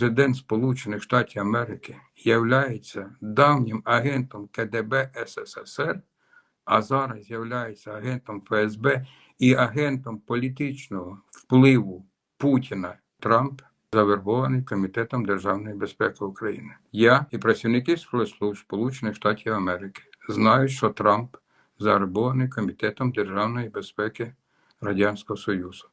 президент Сполучених Штатів Америки являється давнім агентом КДБ СССР, а зараз являється агентом ФСБ і агентом політичного впливу Путіна Трамп, завербований Комітетом державної безпеки України. Я і працівники Сполучених Штатів Америки знають, що Трамп завербований Комітетом державної безпеки Радянського Союзу.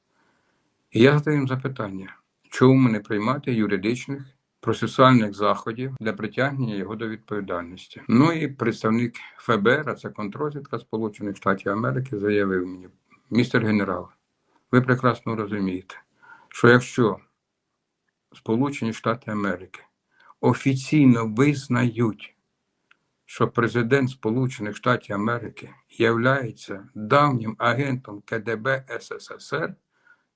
І я задаю їм запитання, чому не приймати юридичних процесуальних заходів для притягнення його до відповідальності. Ну і представник ФБР, а це контрозвідка Сполучених Штатів Америки, заявив мені, містер генерал, ви прекрасно розумієте, що якщо Сполучені Штати Америки офіційно визнають, що президент Сполучених Штатів Америки являється давнім агентом КДБ СССР,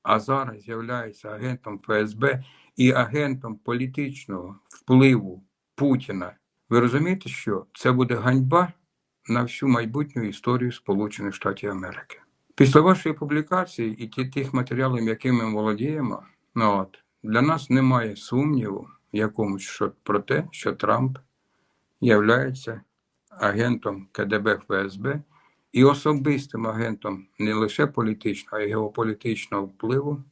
а зараз являється агентом ФСБ і агентом політичного впливу Путіна. Ви розумієте, що це буде ганьба на всю майбутню історію Сполучених Штатів Америки. Після вашої публікації і ті- тих матеріалів, якими ми володіємо, ну от, для нас немає сумніву якомусь що, про те, що Трамп являється агентом КДБ ФСБ і особистим агентом не лише політичного, а й геополітичного впливу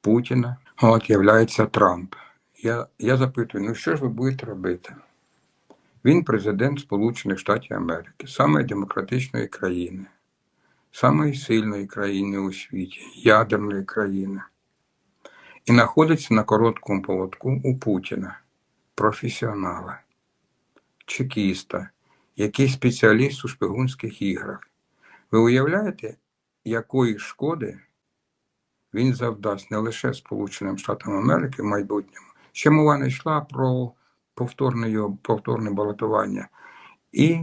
Путіна. От являється Трамп. Я, я запитую, ну що ж ви будете робити? Він президент Сполучених Штатів Америки, самої демократичної країни, самої сильної країни у світі, ядерної країни. І знаходиться на короткому поводку у Путіна, професіонала, чекіста, який спеціаліст у шпигунських іграх. Ви уявляєте, якої шкоди він завдасть не лише Сполученим Штатам Америки в майбутньому. Ще мова не йшла про повторне, його, повторне балотування і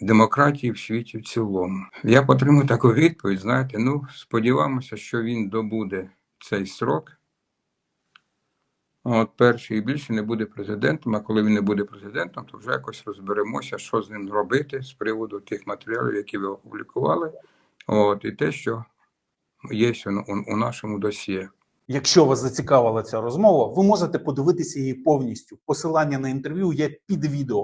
демократії в світі в цілому. Я отримав таку відповідь, знаєте, ну, сподіваємося, що він добуде цей срок. От перший і більше не буде президентом, а коли він не буде президентом, то вже якось розберемося, що з ним робити з приводу тих матеріалів, які ви опублікували, от, і те, що є у, у, нашому досьє. Якщо вас зацікавила ця розмова, ви можете подивитися її повністю. Посилання на інтерв'ю є під відео.